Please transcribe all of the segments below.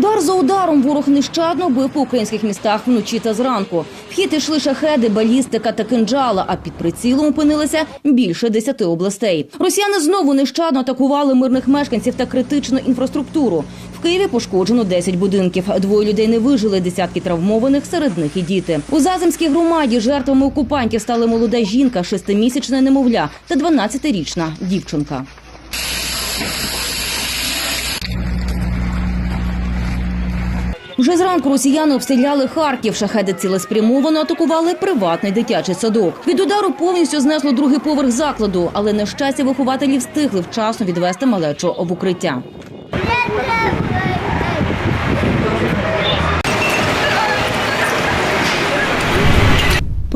Удар за ударом ворог нещадно бив по українських містах вночі та зранку. В хід ішли шахеди, балістика та кинджала, а під прицілом опинилися більше десяти областей. Росіяни знову нещадно атакували мирних мешканців та критичну інфраструктуру. В Києві пошкоджено 10 будинків. Двоє людей не вижили, десятки травмованих, серед них і діти. У Заземській громаді жертвами окупантів стали молода жінка, шестимісячне немовля та 12-річна дівчинка. Вже зранку росіяни обстріляли Харків. Шахеди цілеспрямовано атакували приватний дитячий садок. Від удару повністю знесло другий поверх закладу, але на щастя вихователі встигли вчасно відвести малечу в укриття.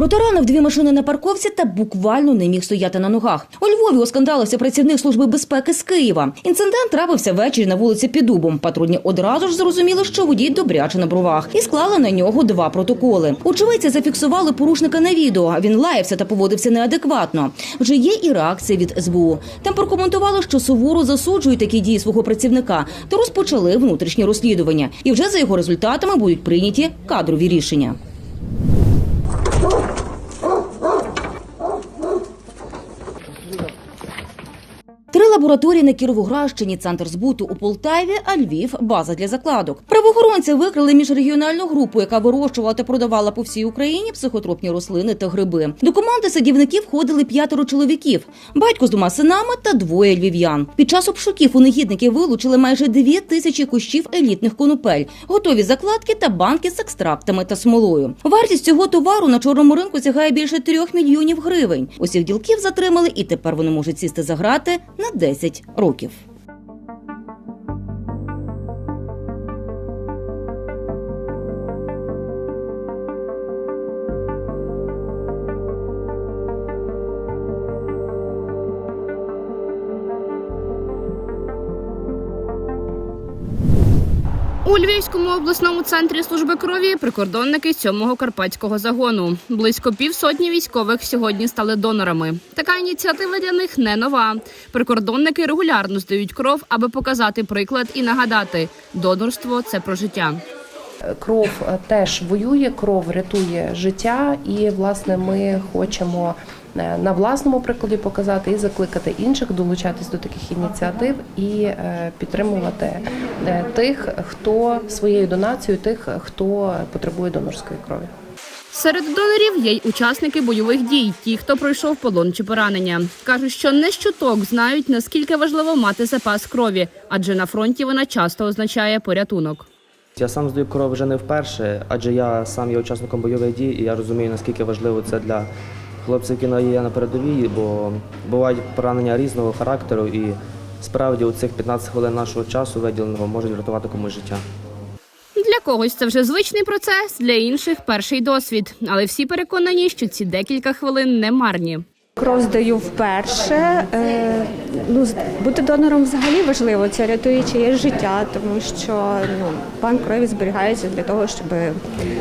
Протаранив дві машини на парковці та буквально не міг стояти на ногах. У Львові оскандалився працівник служби безпеки з Києва. Інцидент трапився ввечері на вулиці під Дубом. Патрульні одразу ж зрозуміли, що водій добряче на бровах, і склали на нього два протоколи. Очевидці зафіксували порушника на відео. Він лаявся та поводився неадекватно. Вже є і реакція від СБУ. Там прокоментували, що суворо засуджують такі дії свого працівника та розпочали внутрішні розслідування. І вже за його результатами будуть прийняті кадрові рішення. Лабораторії на Кіровоградщині, центр збуту у Полтаві, а Львів база для закладок. Правоохоронці викрили міжрегіональну групу, яка вирощувала та продавала по всій Україні психотропні рослини та гриби. До команди садівників входили п'ятеро чоловіків, батько з двома синами та двоє львів'ян. Під час обшуків у негідників вилучили майже дві тисячі кущів елітних конопель, готові закладки та банки з екстрактами та смолою. Вартість цього товару на чорному ринку сягає більше трьох мільйонів гривень. Усіх ділків затримали, і тепер вони можуть сісти за грати на 10 років. У Львівському обласному центрі служби крові прикордонники 7-го карпатського загону. Близько півсотні військових сьогодні стали донорами. Така ініціатива для них не нова. Прикордонники регулярно здають кров, аби показати приклад і нагадати, донорство це про життя. Кров е, теж воює, кров рятує життя, і власне ми хочемо на власному прикладі показати і закликати інших долучатись до таких ініціатив і е, підтримувати е, тих, хто своєю донацією, тих, хто потребує донорської крові. Серед донорів є й учасники бойових дій, ті, хто пройшов полон чи поранення. Кажуть, що не щоток знають, наскільки важливо мати запас крові, адже на фронті вона часто означає порятунок. Я сам здаю кров вже не вперше, адже я сам є учасником бойових дій, і я розумію, наскільки важливо це для хлопців, які є на передовій, бо бувають поранення різного характеру, і справді у цих 15 хвилин нашого часу виділеного можуть врятувати комусь життя. Для когось це вже звичний процес, для інших перший досвід. Але всі переконані, що ці декілька хвилин не марні. Кров здаю вперше. Е, ну, бути донором взагалі важливо. Це рятує чиєсь життя, тому що ну, банк крові зберігається для того, щоб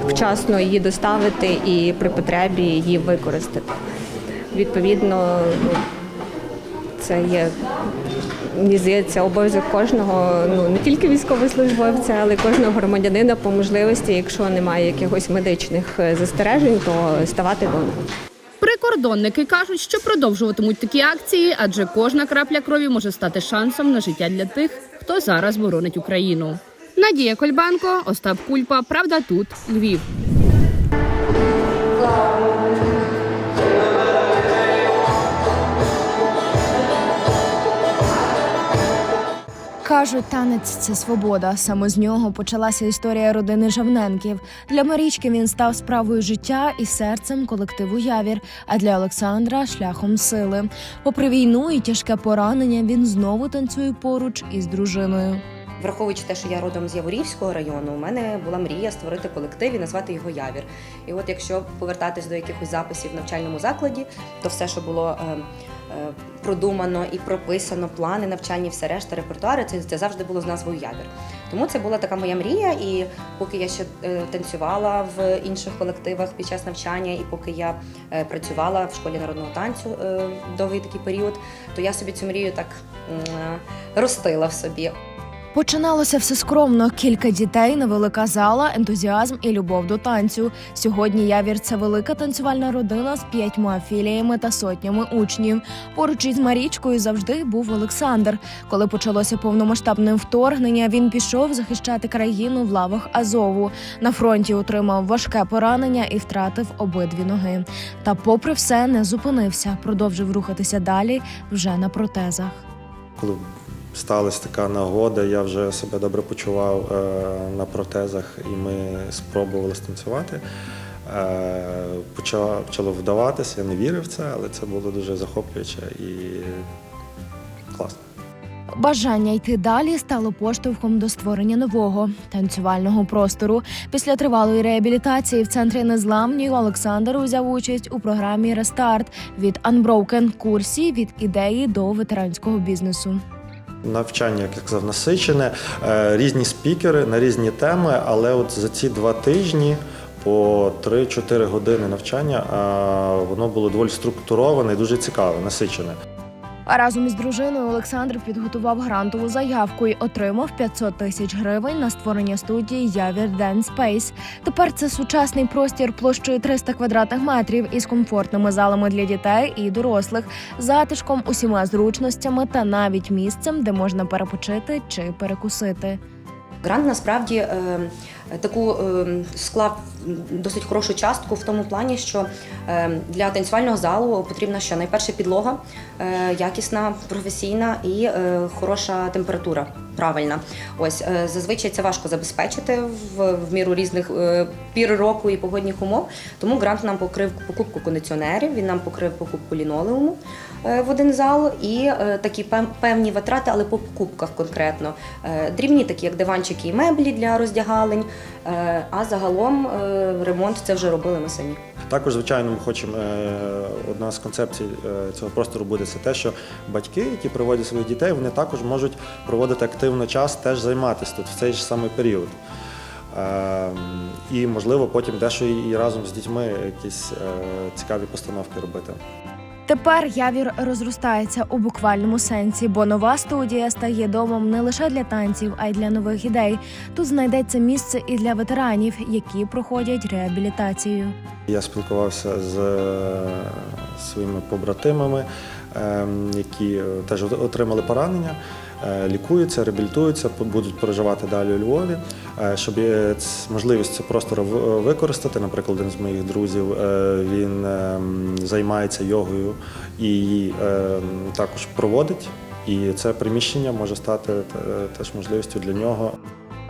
вчасно її доставити і при потребі її використати. Відповідно, ну, це є. Здається, обов'язок кожного, ну не тільки військовослужбовця, але й кожного громадянина по можливості, якщо немає якихось медичних е, застережень, то ставати донором. Прикордонники кажуть, що продовжуватимуть такі акції, адже кожна крапля крові може стати шансом на життя для тих, хто зараз боронить Україну. Надія Кольбанко, Остап Кульпа. Правда, тут Львів. Кажуть, танець це свобода. Саме з нього почалася історія родини Жавненків. Для Марічки він став справою життя і серцем колективу Явір. А для Олександра шляхом сили. Попри війну і тяжке поранення, він знову танцює поруч із дружиною. Враховуючи те, що я родом з Яворівського району, у мене була мрія створити колектив і назвати його Явір. І от якщо повертатись до якихось записів в навчальному закладі, то все, що було е, продумано і прописано, плани навчальні, все решта, репертуари, це, це завжди було з назвою ябір. Тому це була така моя мрія. І поки я ще е, танцювала в інших колективах під час навчання, і поки я е, працювала в школі народного танцю е, довгий такий період, то я собі цю мрію так е, ростила в собі. Починалося все скромно: кілька дітей, невелика зала, ентузіазм і любов до танцю. Сьогодні явір це велика танцювальна родина з п'ятьма філіями та сотнями учнів. Поруч із Марічкою завжди був Олександр. Коли почалося повномасштабне вторгнення, він пішов захищати країну в лавах Азову. На фронті отримав важке поранення і втратив обидві ноги. Та, попри все, не зупинився, продовжив рухатися далі вже на протезах. Коли сталася така нагода, я вже себе добре почував е, на протезах, і ми спробували станцювати. Е, Почало, вдаватися, я не вірив в це, але це було дуже захоплююче і класно. Бажання йти далі стало поштовхом до створення нового танцювального простору. Після тривалої реабілітації в центрі незламні Олександр узяв участь у програмі Рестарт від Unbroken курсі від ідеї до ветеранського бізнесу. Навчання, як я казав, насичене, е, різні спікери на різні теми, але от за ці два тижні по 3-4 години навчання е, воно було доволі структуроване і дуже цікаве, насичене. А разом із дружиною Олександр підготував грантову заявку і отримав 500 тисяч гривень на створення студії Явір Dance Space. Тепер це сучасний простір площею 300 квадратних метрів із комфортними залами для дітей і дорослих, затишком, усіма зручностями та навіть місцем, де можна перепочити чи перекусити. Грант насправді е, таку е, склав досить хорошу частку в тому плані, що е, для танцювального залу потрібна що найперше підлога, е, якісна, професійна і е, хороша температура. Правильна, ось е, зазвичай це важко забезпечити в, в міру різних е, пір року і погодних умов. Тому грант нам покрив покупку кондиціонерів, він нам покрив покупку лінолеуму е, в один зал і такі певні витрати, але по покупках конкретно. Дрібні, такі як диванчики і меблі для роздягалень. А загалом ремонт це вже робили ми самі. Також, звичайно, ми хочемо е, одна з концепцій е, цього простору буде це те, що батьки, які приводять своїх дітей, вони також можуть проводити активно час, теж займатися тут в цей ж самий період. Е, І, можливо, потім дещо і разом з дітьми якісь е, цікаві постановки робити. Тепер явір розростається у буквальному сенсі, бо нова студія стає домом не лише для танців, а й для нових ідей. Тут знайдеться місце і для ветеранів, які проходять реабілітацію. Я спілкувався з е, своїми побратимами, ем, які е, теж отримали поранення, лікуються, реабілітуються, будуть проживати далі у Львові. Е, Щоб можливість цього простору використати, наприклад, один з моїх друзів е, він займається йогою і також проводить. І це приміщення може стати е, теж можливістю для нього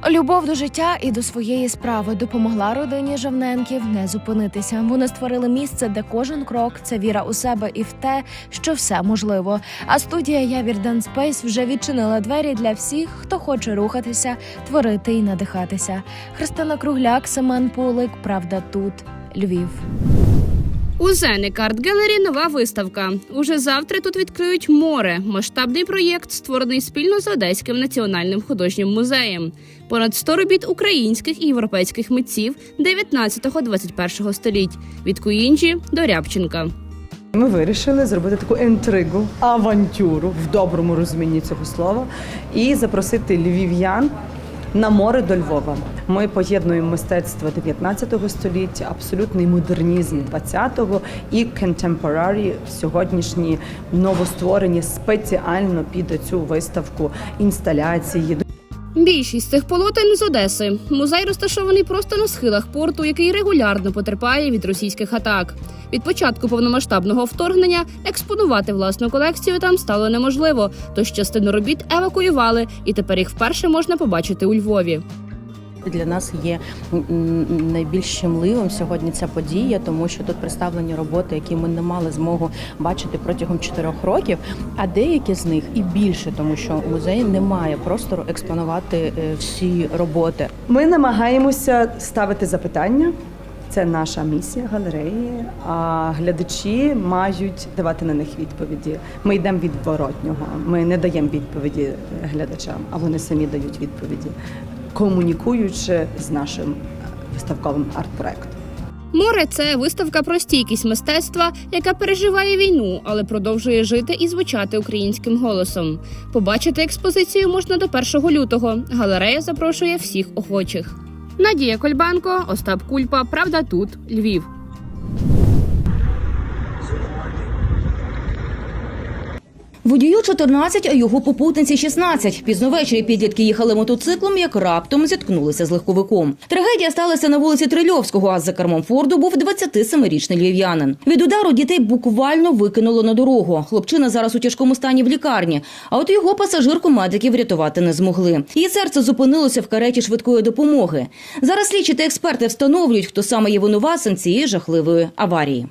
Любов до життя і до своєї справи допомогла родині Жавненків не зупинитися. Вони створили місце, де кожен крок це віра у себе і в те, що все можливо. А студія Явір Dance Space вже відчинила двері для всіх, хто хоче рухатися, творити і надихатися. Христина Кругляк, Семен Пулик. Правда, тут Львів. У Зеник Арт Gallery нова виставка. Уже завтра тут відкриють море. Масштабний проєкт, створений спільно з Одеським національним художнім музеєм. Понад 100 робіт українських і європейських митців 19-21 століть від Куінджі до Рябченка. Ми вирішили зробити таку інтригу, авантюру в доброму розумінні цього слова і запросити львів'ян на море до Львова. Ми поєднуємо мистецтво 19 століття, абсолютний модернізм 20-го і contemporary, сьогоднішні новостворені спеціально під цю виставку інсталяції. Більшість цих полотен з Одеси. Музей розташований просто на схилах порту, який регулярно потерпає від російських атак. Від початку повномасштабного вторгнення експонувати власну колекцію там стало неможливо, тож частину робіт евакуювали, і тепер їх вперше можна побачити у Львові. Для нас є найбільш щемливим сьогодні ця подія, тому що тут представлені роботи, які ми не мали змогу бачити протягом чотирьох років, а деякі з них і більше, тому що музей не має простору експонувати е, всі роботи. Ми намагаємося ставити запитання. Це наша місія галереї. А глядачі мають давати на них відповіді. Ми йдемо від воротнього. Ми не даємо відповіді глядачам, а вони самі дають відповіді, комунікуючи з нашим виставковим арт-проектом. Море це виставка про стійкість мистецтва, яка переживає війну, але продовжує жити і звучати українським голосом. Побачити експозицію можна до 1 лютого. Галерея запрошує всіх охочих. Надія Кольбанко, Остап Кульпа. Правда тут Львів. Водію 14, а його попутниці 16. Пізно ввечері підлітки їхали мотоциклом, як раптом зіткнулися з легковиком. Трагедія сталася на вулиці Трильовського, а за кермом Форду був 27-річний львів'янин. Від удару дітей буквально викинуло на дорогу. Хлопчина зараз у тяжкому стані в лікарні, а от його пасажирку медики врятувати не змогли. Її серце зупинилося в кареті швидкої допомоги. Зараз слідчі та експерти встановлюють, хто саме є винуватцем цієї жахливої аварії.